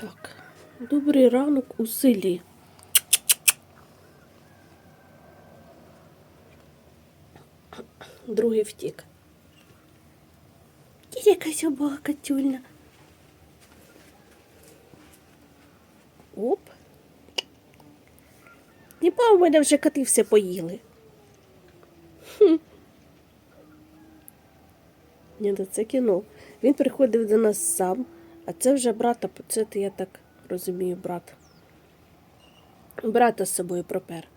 Так, добрий ранок у селі. Другий втік. Є якась собака тюльна. Оп. Не у мене вже коти все поїли. Хм. Ні, ну це кіно. Він приходив до нас сам, а це вже брата, це я так розумію, брат. Брата з собою пропер.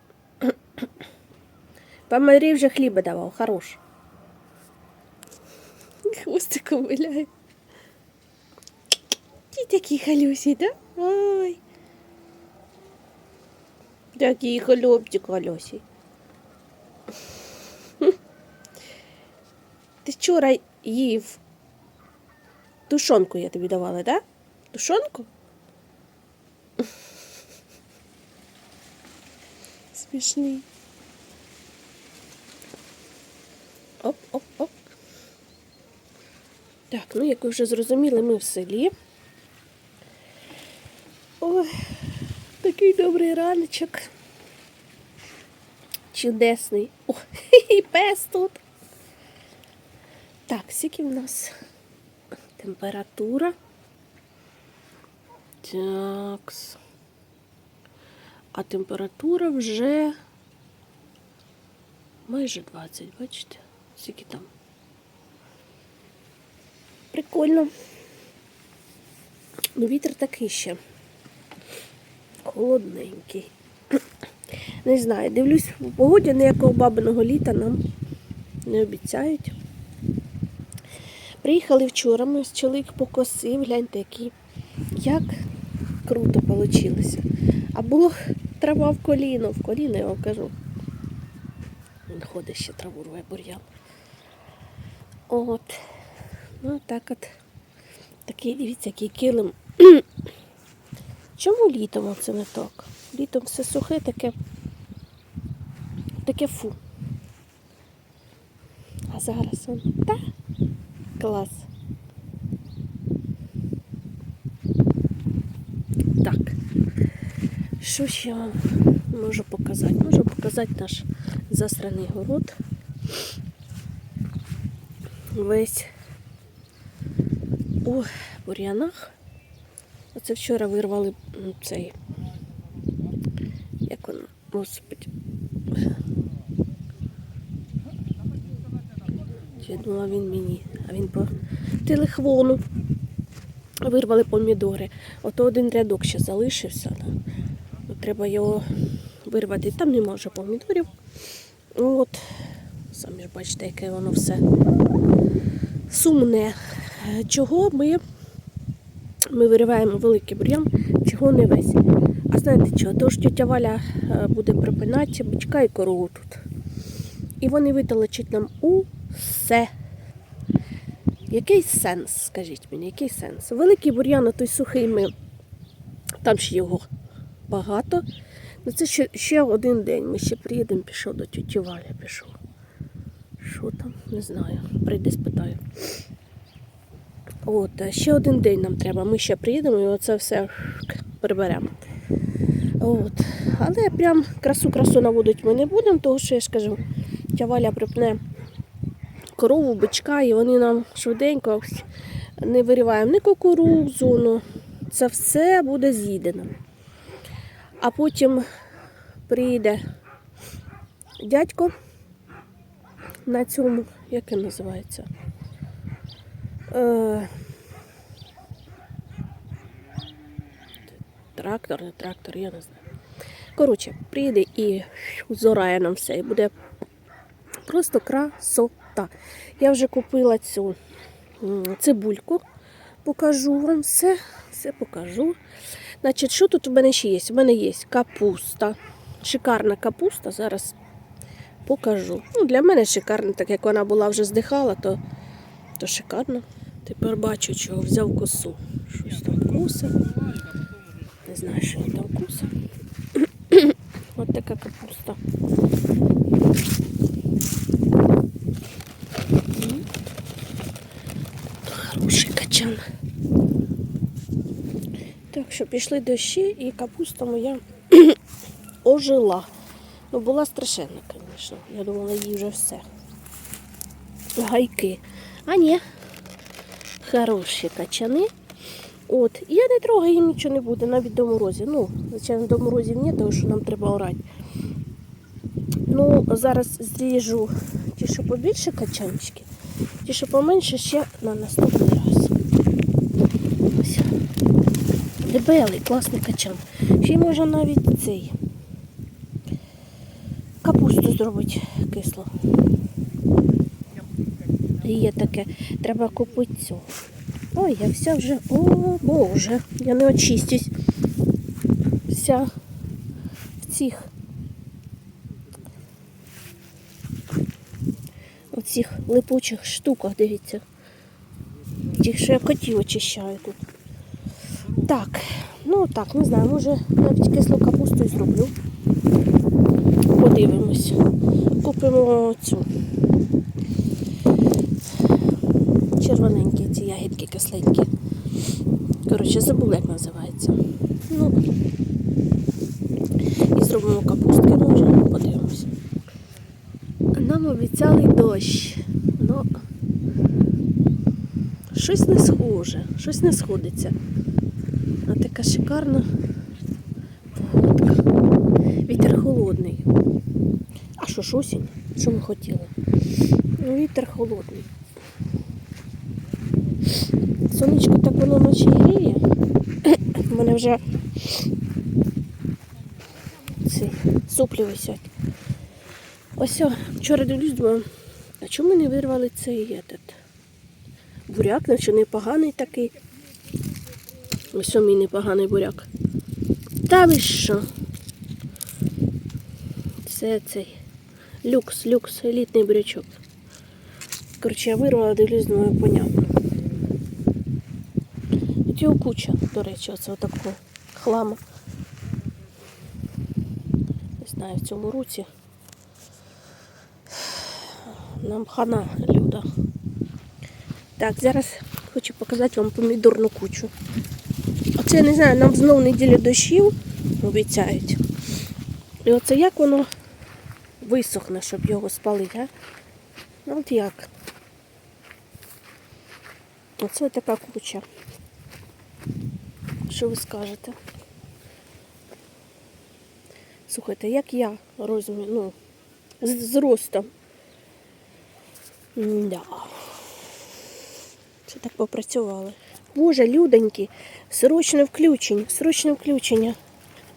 Пан Марій вже хліба давав, хорош. Хвостиком виляє. Ті такі халюсі, да? Ой. Такий хлопчик халюсі. Ти вчора їв тушонку я тобі давала, да? Тушонку? Смішний. Оп, оп, оп. Так, ну як ви вже зрозуміли, ми в селі. Ой, такий добрий раночок. Чудесний. О, і пес тут. Так, скільки в нас температура. Такс. А температура вже майже 20, бачите? Скільки там? Прикольно. Ну, вітер такий ще. Холодненький. Не знаю, дивлюсь, в погоді ніякого бабиного літа нам не обіцяють. Приїхали вчора, ми з чоловік покосив, гляньте, який. Як круто вийшло. А було трава в коліно, в коліно, я вам кажу. Він ходить ще траву рве бур'ян. От. Ну так от. Такий, дивіться, який килим. Чому літом оце не так? Літом все сухе, таке, таке фу. А зараз он. Та? Клас. Так. Що ще вам можу показати? Можу показати наш засраний город. Весь у бур'янах. Оце вчора вирвали цей. Як воно? Господи. Я думала, він мені, а він по телефону. Вирвали помідори. Ото один рядок ще залишився. Ну, Треба його вирвати. Там нема вже помідорів. От. Самі ж бачите, яке воно все сумне. Чого ми, ми вириваємо великий бур'ян, чого не весь. А знаєте чого? Тож тетя Валя е, буде припинати бичка і корову тут. І вони виталечать нам усе. Який сенс, скажіть мені, який сенс? Великий бур'ян, той сухий ми. Там ще його багато. Ну це ще, ще один день. Ми ще приїдемо, пішов до тіті Валі, пішов. Що там? Не знаю. Прийде спитаю. От, ще один день нам треба. Ми ще приїдемо і оце все приберемо. От. Але прям красу-красу наводити ми не будемо, тому що я ж кажу, тя Валя припне корову, бичка, і вони нам швиденько не вириваємо ні кукурудзу, ну, це все буде з'їдено. А потім прийде дядько на цьому, як він називається? Е, трактор, не трактор, я не знаю. Коротше, прийде і зорає нам все, і буде просто красота. Я вже купила цю цибульку, покажу вам все, все покажу. Значить, що тут у мене ще є? У мене є капуста. Шикарна капуста. Зараз покажу. Ну, для мене шикарна, так як вона була вже здихала, то, то шикарно. Тепер бачу, чого взяв косу. Щось там куса. Не знаю, що там куса. Ось така капуста. Хороший. Так що пішли дощі і капуста моя ожила. Ну, була страшенна, звісно. Я думала, їй вже все. Гайки. А ні. Хороші качани. От. Я не трогаю, їм нічого не буде, навіть до морозів. Ну, звичайно, до морозів ні, тому що нам треба орати. Ну, зараз зріжу ті, що побільше качанчики, ті, що поменше, ще на наступний раз. Ось. Дебелий, класний качан. Ще й можна навіть цей капусту зробити кисло. Є таке. Треба купити цю. Ой, я вся вже. О, Боже, я не очистюсь. Вся в цих. У цих липучих штуках, дивіться. Ті, що я котів очищаю тут. Так, ну так, не знаю, може навіть кислу капусту і зроблю. Подивимось. Купимо цю. Червоненькі ці ягідки кисленькі. Коротше, забула, як називається. Ну, і зробимо капустки, може, подивимось. Нам обіцяли дощ. Ну, щось не схоже, щось не сходиться. А така шикарна погодка. Вітер холодний. А що ж осінь? Що ми хотіли? Ну, вітер холодний. Сонечко так воно вночі гріє. У мене вже ці суплі висять. Ось вчора дивлюсь, думаю, чому не вирвали цей этот? буряк, наче непоганий такий. Ось мій непоганий буряк. Та ви що? Це цей люкс, люкс, елітний бурячок. Коротше, я вирвала, дивлюсь, думаю, понятно. Тут його куча, до речі, оце отакого хламу. Не знаю, в цьому руці. Нам хана люда. Так, зараз хочу показати вам помідорну кучу. Оце я не знаю, нам знову неділя дощів обіцяють. І оце як воно висохне, щоб його спалити, а? Ну от як. Оце така куча. Що ви скажете? Слухайте, як я розумію, ну, з, з ростом. Да. Це так попрацювали. Боже, людоньки, срочне включення, срочне включення.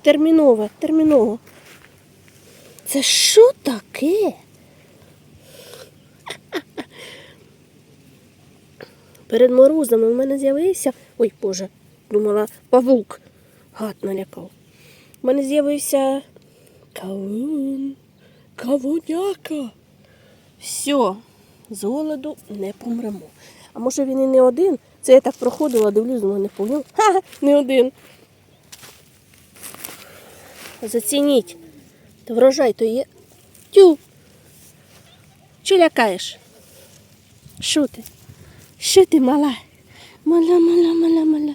Термінове, терміново. Це що таке? Перед морозами в мене з'явився. Ой, Боже, думала, павук. Гад налякав. У мене з'явився кавун. Кавуняка. Все, з голоду не помремо. А може він і не один? Це я так проходила, дивлюсь, думаю, не поняв. Ха, не один. Зацініть. Та врожай то є. Тю. Чи лякаєш? Що ти? Що ти мала? Мала, мала, мала, мала.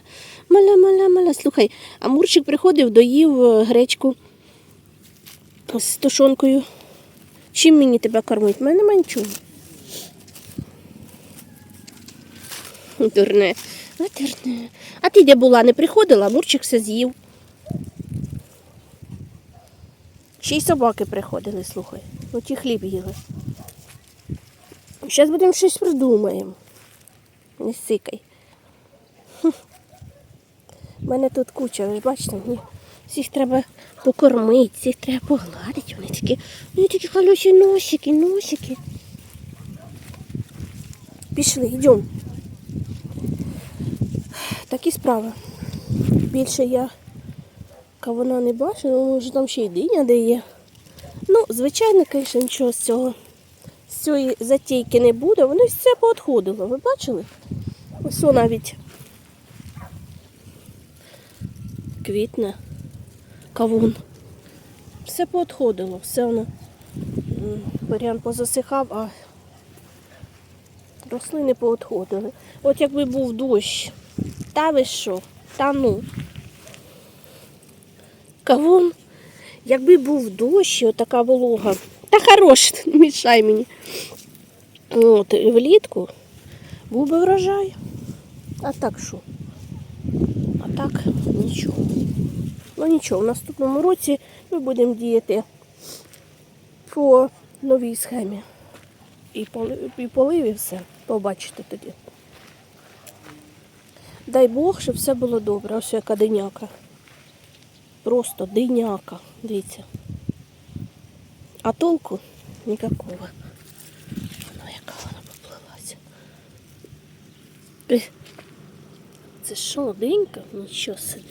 Мала, мала, мала. Слухай, а Мурчик приходив, доїв е, гречку з тушонкою. Чим мені тебе кормить? У мене нема нічого. Дурне. А, дурне. А ти де була? Не приходила, Мурчик все з'їв. Ще й собаки приходили, слухай. Ну ті хліб їли. Зараз будемо щось придумаємо. Не сикай. У мене тут куча, ви ж бачите, мені всіх треба покормити, всіх треба погладити. Вони такі, вони такі хороші носики, носики. Пішли, йдемо. Такі справи. Більше я кавуна не бачу, ну, може там ще й диня де є. Ну, звичайно, звісно, нічого з цього. З цієї затійки не буде, воно все поотходило. Ви бачили? Ось о навіть квітне, кавун. Все поотходило, все воно бурян позасихав, а рослини поотходили. От якби був дощ, та ви що? Та ну. кавун. Якби був дощ, отака волога. Та хорош, не мішай мені. От, влітку був би врожай. А так що? А так нічого. Ну нічого, в наступному році ми будемо діяти по новій схемі. І полив, і полив, і все. Побачите тоді. Дай Бог, щоб все було добре. Ось яка диняка. Просто диняка. Дивіться. А толку ніякого. Вона яка вона поплилася. Це що, динька? Нічого собі.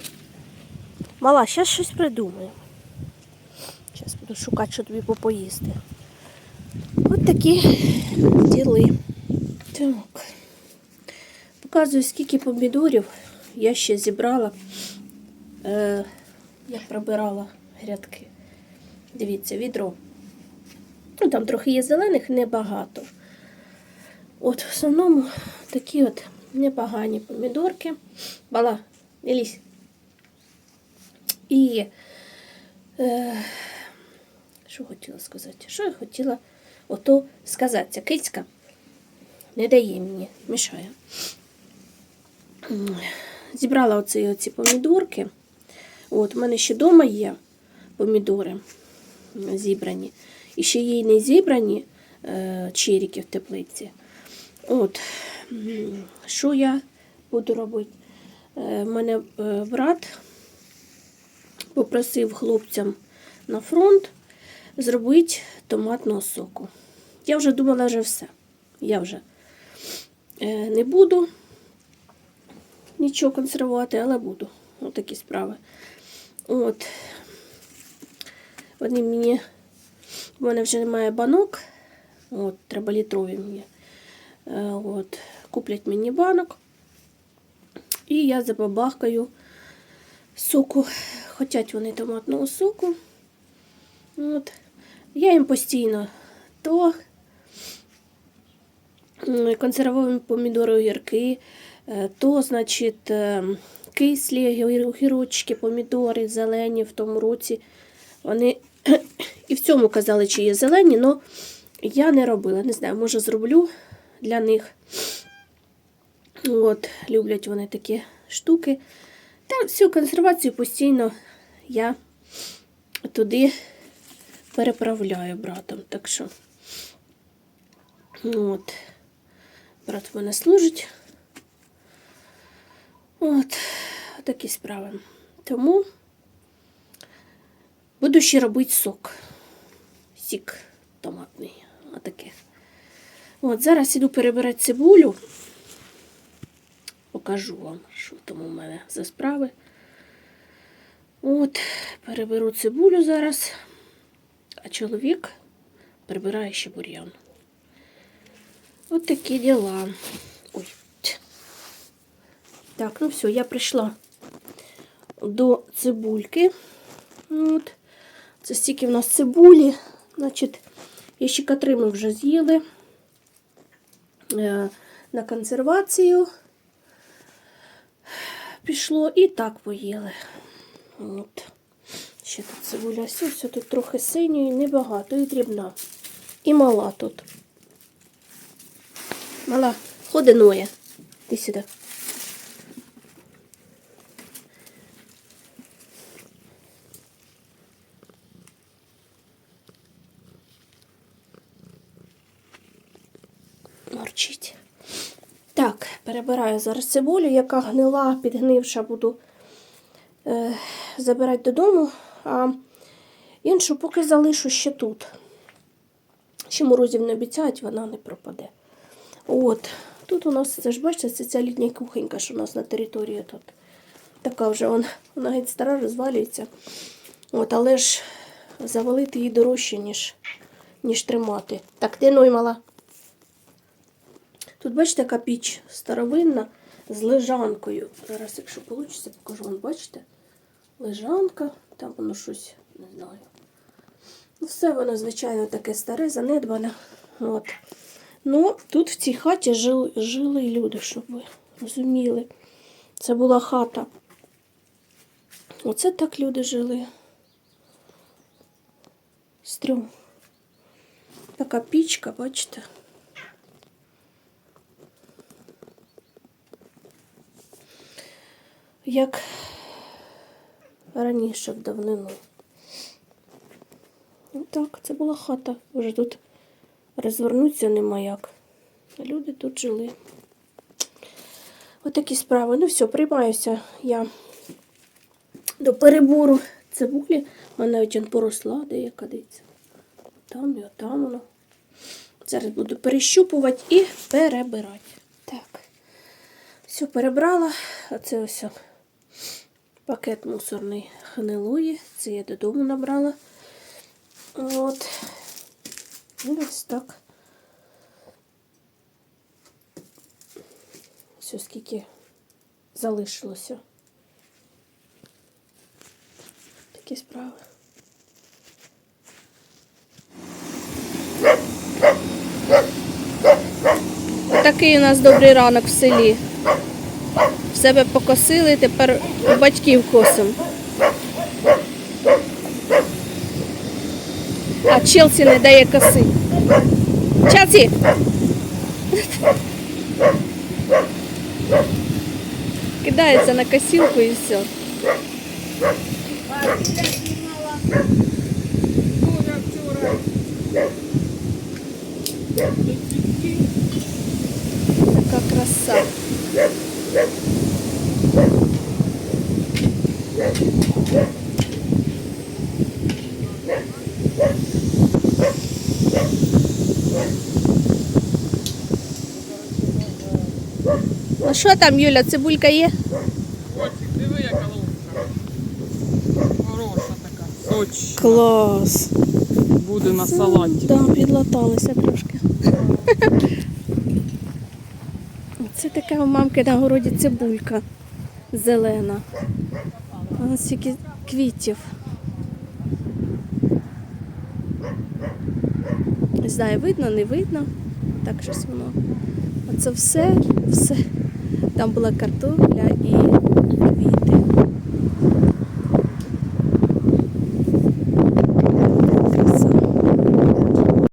Мала, зараз щось придумаю. Зараз буду шукати, що тобі попоїсти. От такі діли. Так. Показую, скільки помідорів я ще зібрала, е, як пробирала грядки. Дивіться, відро. Ну, там трохи є зелених, небагато. От в основному такі от непогані помідорки. Бала, не лізь. І е, що хотіла сказати? Що я хотіла ото сказати? Кицька не дає мені, мішає. Зібрала оці, оці помідорки. От, у мене ще вдома є помідори зібрані. І ще є й не зібрані е, черіки в теплиці. От, що я буду робити? Е, мене е, брат попросив хлопцям на фронт зробити томатного соку. Я вже думала, вже все. Я вже е, не буду нічого консервувати, але буду. Ось такі справи. От. Вони мені. У мене вже немає банок. От, треба літрові мені. Е, От, куплять мені банок. І я забабахкаю соку. Хотять вони томатного соку. От. Я їм постійно то консервовані помідори огірки, то, значить, е, кислі огір- огірочки, помідори зелені в тому році. Вони і в цьому казали, чи є зелені, але я не робила. Не знаю, може зроблю для них. От, люблять вони такі штуки. Та всю консервацію постійно я туди переправляю братом. Так що, от, брат в мене служить. От, такі справи. Тому буду ще робити сок. Сік томатний. Отаке. От, зараз іду перебирати цибулю. Покажу вам, що там у мене за справи. От, переберу цибулю зараз, а чоловік прибирає ще бур'ян. От такі діла. Ой. Так, ну все, я прийшла до цибульки. От. Це стільки в нас цибулі. Значить, ящика три ми вже з'їли е, на консервацію пішло і так поїли. От. Ще тут цибуля все, все тут трохи синьої, небагато, і дрібна. І мала тут. Мала, ходи ноє. Ти сюди. Так, перебираю зараз цибулю, яка гнила, підгнивша, буду е, забирати додому, а іншу поки залишу ще тут. Ще морозів не обіцяють, вона не пропаде. От, тут у нас, це ж бачите, це ця літня кухонька, що у нас на території тут. Така вже вона, вона геть стара, розвалюється. От, але ж завалити її дорожче, ніж, ніж тримати. Так, ти ну мала. Тут, бачите, яка піч старовинна з лежанкою. Зараз, якщо вийде, покажу вам, бачите? Лежанка, там воно щось, не знаю. Ну, все воно, звичайно, таке старе, занедбане. От. Ну, тут в цій хаті жили, жили люди, щоб ви розуміли. Це була хата. Оце так люди жили. Стрьом. Така пічка, бачите? Як раніше в давнину. Ну так, це була хата. Вже тут розвернутися нема як. Люди тут жили. Отакі справи. Ну все, приймаюся я до перебору цибулі. У навіть он поросла деяка дивіться. Там і отам воно. Зараз буду перещупувати і перебирати. Так. Все перебрала. А це ось пакет мусорний хнилує. Це я додому набрала. От. І ось так. Все, скільки залишилося. Такі справи. Такий у нас добрий ранок в селі. Себе покосили, тепер у батьків косимо. А Челсі не дає коси. Челсі! Кидається на косілку і все. Така краса. Ну що там, Юля, цибулька є? Ось, диви, яка ловка. Хороша така. Сочна. Клас. Буде на салаті. Так, підлаталися трошки. Це така у мамки на городі цибулька зелена. А ось скільки квітів. Не знаю, видно, не видно. Так щось воно. Оце все, все. Там була картопля і.